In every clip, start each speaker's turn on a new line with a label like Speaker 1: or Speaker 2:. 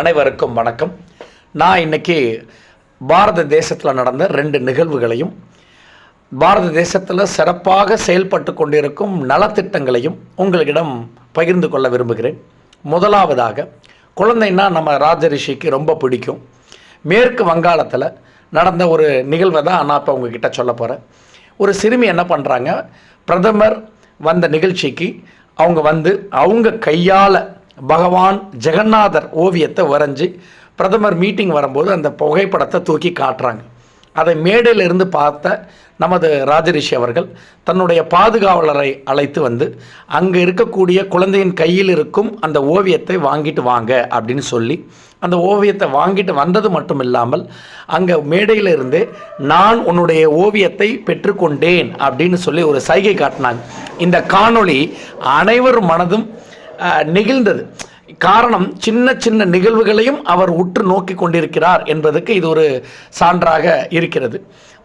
Speaker 1: அனைவருக்கும் வணக்கம். நான் இன்னைக்கு பாரத தேசத்தில் நடந்த ரெண்டு நிகழ்வுகளையும் பாரத தேசத்தில் சிறப்பாக செயல்பட்டு கொண்டிருக்கும் நலத்திட்டங்களையும் உங்களிடம் பகிர்ந்து கொள்ள விரும்புகிறேன். முதலாவதாக குழந்தைன்னா நம்ம ராஜரிஷிக்கு ரொம்ப பிடிக்கும். மேற்கு வங்காளத்தில் நடந்த ஒரு நிகழ்வை தான் நான் இப்போ உங்ககிட்ட சொல்ல போகிறேன் ஒரு சிறுமி என்ன பண்ணுறாங்க பிரதமர் வந்த நிகழ்ச்சிக்கு அவங்க வந்து அவங்க கையால் பகவான் ஜெகநாதர் ஓவியத்தை வரைஞ்சி பிரதமர் மீட்டிங் வரும்போது அந்த புகைப்படத்தை தூக்கி காட்டுறாங்க. அதை மேடையில் இருந்து பார்த்த நமது ராஜரிஷி அவர்கள் தன்னுடைய பாதுகாவலரை அழைத்து வந்து அங்கே இருக்கக்கூடிய குழந்தையின் கையில் இருக்கும் அந்த ஓவியத்தை வாங்கிட்டு வாங்க அப்படின்னு சொல்லி அந்த ஓவியத்தை வாங்கிட்டு வந்தது மட்டும் இல்லாமல் அங்கே மேடையில் இருந்து நான் உன்னுடைய ஓவியத்தை பெற்றுக்கொண்டேன் அப்படின்னு சொல்லி ஒரு சைகை காட்டினாங்க. இந்த காணொளி அனைவர் மனதும் நெகிழ்ந்தது. காரணம் சின்ன சின்ன நிகழ்வுகளையும் அவர் உற்று நோக்கி கொண்டிருக்கிறார் என்பதற்கு இது ஒரு சான்றாக இருக்கிறது.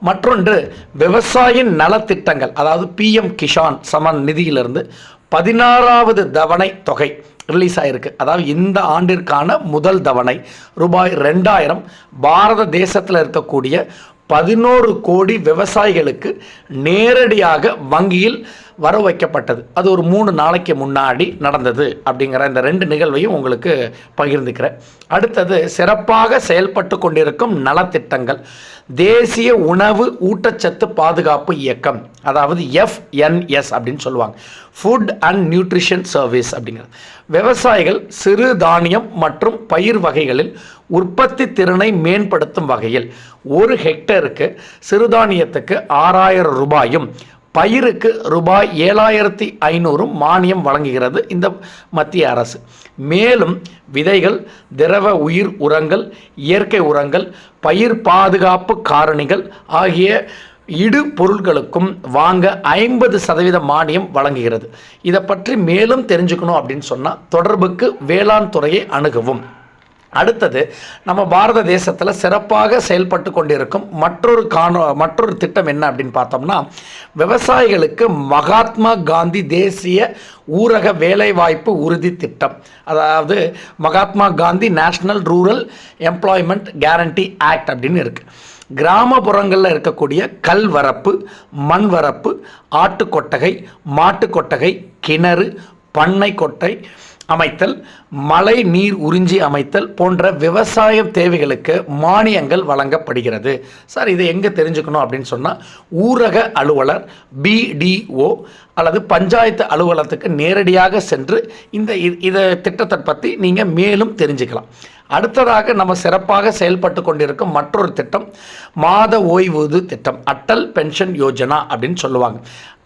Speaker 1: மற்றொன்று விவசாய நலத்திட்டங்கள் அதாவது பிஎம் கிஷான் சமன் நிதியிலிருந்து பதினாறாவது தவணை தொகை ரிலீஸ் ஆகிருக்கு அதாவது இந்த ஆண்டிற்கான முதல் தவணை ரூபாய் ரெண்டாயிரம். பாரத தேசத்தில் இருக்கக்கூடிய பதினோரு கோடி விவசாயிகளுக்கு நேரடியாக வங்கியில் வர வைக்கப்பட்டது அது ஒரு மூணு நாளைக்கு முன்னாடி நடந்தது அப்படிங்கிற இந்த ரெண்டு நிகழ்வையும் உங்களுக்கு பகிர்ந்துக்கிறேன். அடுத்தது சிறப்பாக செயல்பட்டு கொண்டிருக்கும் நலத்திட்டங்கள். தேசிய உணவு ஊட்டச்சத்து பாதுகாப்பு இயக்கம் அதாவது எஃப்என்எஸ் அப்படின்னு சொல்லுவாங்க. ஃபுட் அண்ட் நியூட்ரிஷன் சர்வீஸ் அப்படிங்கிறது. விவசாயிகள் சிறு தானியம் மற்றும் பயிர் வகைகளில் உற்பத்தி திறனை மேம்படுத்தும் வகையில் ஒரு ஹெக்டருக்கு சிறுதானியத்துக்கு ஆறாயிரம் ரூபாயும் பயிருக்கு ரூபாய் ஏழாயிரத்தி ஐநூறும் மானியம் வழங்குகிறது இந்த மத்திய அரசு. மேலும் விதைகள் திரவ உயிர் உரங்கள் இயற்கை உரங்கள் பயிர் பாதுகாப்பு காரணிகள் ஆகிய இடு பொருட்களுக்கும் வாங்க ஐம்பது சதவீத மானியம் வழங்குகிறது. இதை பற்றி மேலும் தெரிஞ்சுக்கணும் அப்படின்னு சொன்னால் தொடர்புக்கு வேளாண் துறையை அணுகவும். அடுத்தது நம்ம பாரத தேசத்தில் சிறப்பாக செயல்பட்டு கொண்டிருக்கும் மற்றொரு காணோ மற்றொரு திட்டம் என்ன அப்படின்னு பார்த்தோம்னா விவசாயிகளுக்கு மகாத்மா காந்தி தேசிய ஊரக வேலைவாய்ப்பு உறுதி திட்டம். அதாவது Mahatma Gandhi national rural employment guarantee act அப்படின்னு இருக்குது கிராமப்புறங்களில் இருக்கக்கூடிய கல் வரப்பு மண் வரப்பு ஆட்டுக்கொட்டகை மாட்டுக்கொட்டகை கிணறு பண்ணை கொட்டை அமைத்தல் மழை நீர் உறிஞ்சி அமைத்தல் போன்ற விவசாய தேவைகளுக்கு மானியங்கள் வழங்கப்படுகிறது. சார் இதை எங்கே தெரிஞ்சுக்கணும் அப்படின்னு சொன்னால் ஊரக அலுவலர் பிடிஓ அல்லது பஞ்சாயத்து அலுவலகத்துக்கு நேரடியாக சென்று இந்த இதை திட்டத்தை பற்றி நீங்கள் மேலும் தெரிஞ்சுக்கலாம். அடுத்ததாக நம்ம சிறப்பாக செயல்பட்டு கொண்டிருக்கும் மற்றொரு திட்டம் மாத ஓய்வூதிய திட்டம் அட்டல் பென்ஷன் யோஜனா அப்படின்னு சொல்லுவாங்க.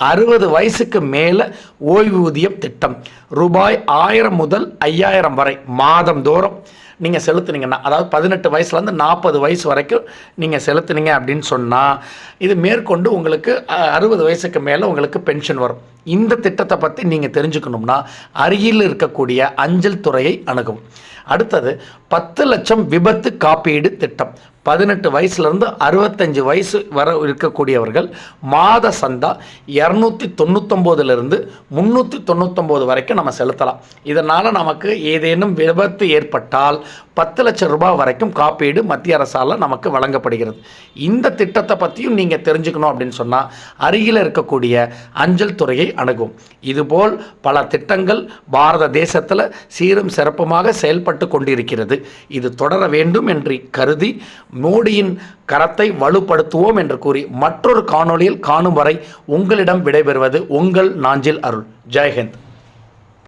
Speaker 1: அறுபது வயசுக்கு மேலே ஓய்வூதியம் திட்டம். ரூபாய் ஆயிரம் முதல் ஐயாயிரம் வரை மாதந்தோறும் நீங்கள் செலுத்துனீங்கன்னா அதாவது பதினெட்டு வயசுலேருந்து நாற்பது வயசு வரைக்கும் நீங்கள் செலுத்துனீங்க அப்படின்னு சொன்னால் இது மேற்கொண்டு உங்களுக்கு அறுபது வயசுக்கு மேலே உங்களுக்கு பென்ஷன் வரும். இந்த திட்டத்தை பற்றி நீங்கள் தெரிஞ்சுக்கணும்னா அருகில் இருக்கக்கூடிய அஞ்சல் துறையை அணுகும் அடுத்தது பத்து லட்சம் விபத்து காப்பீடு திட்டம். பதினெட்டு வயசுலேருந்து அறுபத்தஞ்சு வயசு வர இருக்கக்கூடியவர்கள் மாத சந்தா இரநூத்தி தொண்ணூத்தொம்போதுலேருந்து முந்நூற்றி தொண்ணூத்தொம்போது வரைக்கும் நம்ம செலுத்தலாம். இதனால் நமக்கு ஏதேனும் விபத்து ஏற்பட்டால் பத்து லட்சம் ரூபாய் வரைக்கும் காப்பீடு மத்திய அரசால் நமக்கு வழங்கப்படுகிறது. இந்த திட்டத்தை பற்றியும் நீங்கள் தெரிஞ்சுக்கணும் அப்படின்னு சொன்னால் அருகில் இருக்கக்கூடிய அஞ்சல் துறையை அணுகும். இதுபோல் பல திட்டங்கள் பாரத தேசத்தில் சீரும் சிறப்புமாக செயல்பட்டு கொண்டிருக்கிறது. இது தொடர வேண்டும் என்று கருதி மோடியின் கரத்தை வலுப்படுத்துவோம் என்று கூறி மற்றொரு காணொளியில் காணும் வரை உங்களிடம் விடைபெறுவது உங்கள் நாஞ்சில் அருள். ஜெய்ஹிந்த்.